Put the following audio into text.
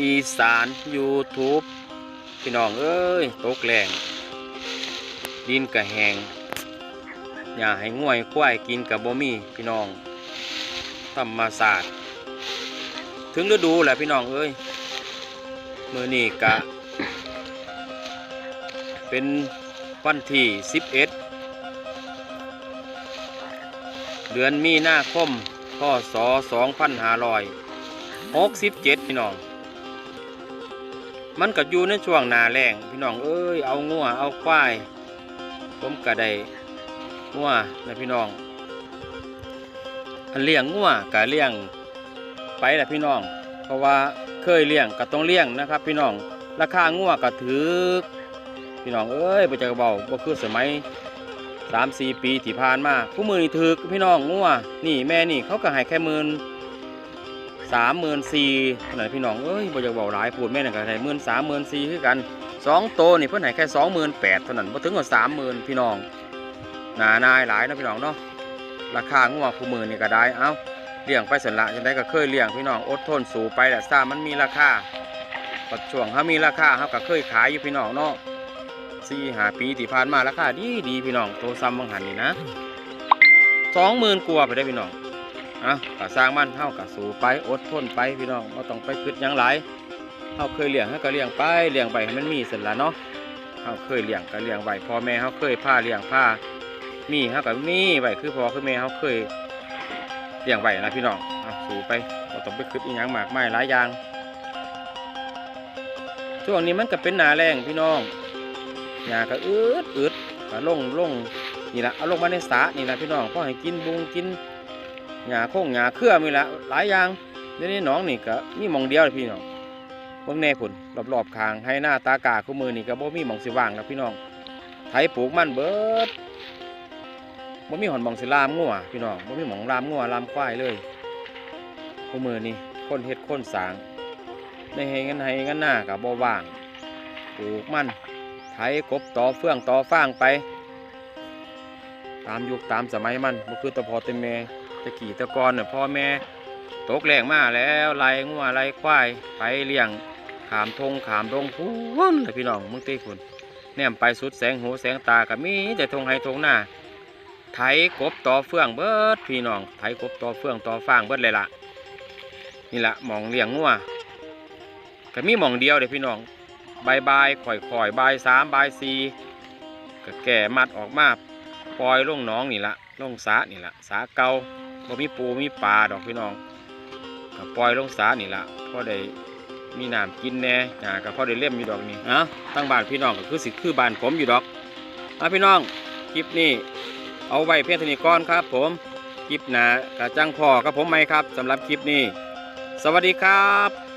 อีสาน YouTube พี่น้องเอ้ยตกแรงดินกระแหงอย่าให้ง่วยควายกินกับบ่มีพี่น้องธรรมศาสตร์ถึงฤดูแหละพี่น้องเอ้ยมือนี้กะ เป็นวันที่ 11 เดือนมีนาคมพศ2567 พี่น้อง มันก็อยู่ในช่วงหนาแรงพี่น้องเอ้ยเอางัวเอาควายผมก็ได้งัวนะพี่น้องอันเลี้ยงงัวก็เลี้ยงไปแหละพี่น้อง เพราะว่าเคยเลี้ยงก็ต้องเลี้ยงนะครับ พี่น้องราคางัวก็ถือพี่น้องเอ้ยบ่จะเบาบ่คือสมัยสามสี่ปีที่ผ่านมาผู้มือนี่ถือพี่น้องงัวนี่แม่นี่เขาก็ให้แค่หมื่น สามหมื่นสี่เท่านั้นพี่น้อง เอ้ยบ่อยากบอกหลายพูดแม่นั่นก็ได้หมื่นสามหมื่นสี่คือกันสองโตนี่เพิ่อนให้แค่สองหมื่นแปดเท่านั้นบ่ถึงกับสามหมื่นพี่น้องหนานายหลายนะพี่น้องเนาะราคางัวคู่มือนี่ก็ได้เอ้าเลี้ยงไปสันละจังได้ก็เคยเลี้ยงพี่น้องอดทนสูไปแหละซ่ามันมีราคาปัจช่วงเขามีราคาเขาก็เคยขายอยู่พี่น้องเนาะสี่หาปีที่ผ่านมาราคาดีดีพี่น้องโตซ้ำบางหันนี่นะสองหมื่นกว่าไปได้พี่น้อง อะก็สร้างมันเฮาก็สู้ไปอดทนไปพี่น้องบ่ต้องไปคิดหยังหลายเฮาเคยเลี้ยงเฮาก็เลี้ยงไปเลี้ยงไปให้มันมีเสร็จละเนาะเฮาเคยเลี้ยงก็เลี้ยงไว้พ่อแม่เฮาเคยพาเลี้ยงพามีเฮาก็มีไว้คือพ่อคือแม่เฮาเคยเลี้ยงไว้นะพี่น้องอะสู้ไปบ่ต้องไปคิดอีหยังมากมายหลายอย่างช่วงนี้มันก็เป็นหนาแรงพี่น้องหญ้าก็อึดอึดก็ลงลงนี่ละเอาลงมาในสระนี่ละพี่น้องพอให้กินบุงกิน หญ้าโค้งหญ้าเครือมีละหลายอย่างเดี๋ยวนี้น้องนี่ก็มีมองเดียวเลยพี่น้องเบิ่งแน่พุ่นรอบๆคางให้หน้าตากาคู่มือนี่ก็บ่มีมองสิว่างนะพี่น้องไถปลูกมันเบิดบ่มีหอนมองสิลามงัวพี่น้องบ่มีหมองลามงัวลามควายเลยคู่มือนี่คนเฮ็ดคนสางในให้งินให้งินหน้าก็บ่ว่างปลูกมันไถกบต่อเฟื่องต่อฟางไป ตามยุคตามสมัยมันบ่คือตะพอแตะแม่ตะกี้ตะกอนเนี่ยพ่อแม่ตกแรงมาแล้วไล่งัวไล่ควายไปเลี้ยงขามทงขามดงพูนเลยพี่น้องมึงตีคุณแนมไปสุดแสงหูแสงตากับมีแต่ทงไห้ทงหน้าไถกบต่อเฟื่องเบิดพี่น้องไถกบต่อเฟื่องต่อฟางเบิดเลยล่ะนี่ละหมองเลี้ยงงัวก็มีหมองเดียวเด้พี่น้องบายบายข่อยข่อยบายสามบายสี่ก็แก่มัดออกมาปล่อยลงน้องนี่ละลงสระนี่ละสระเก่า บ่มีปูมีปลาดอกพี่น้องก็ปล่อยลงสานี่ละพอได้มีน้ำกินแน่หญ้าก็พอได้เล่มอยู่ดอกนี่นะตั้งบ้านพี่น้องก็คือสิคือบ้านผมอยู่ดอกอะพี่น้องคลิปนี้เอาไว้เพียงเท่านี้ก่อนครับ ผมคลิปหน้ากะจังพอกับผมไหมครับสำหรับคลิปนี้ สวัสดีครับ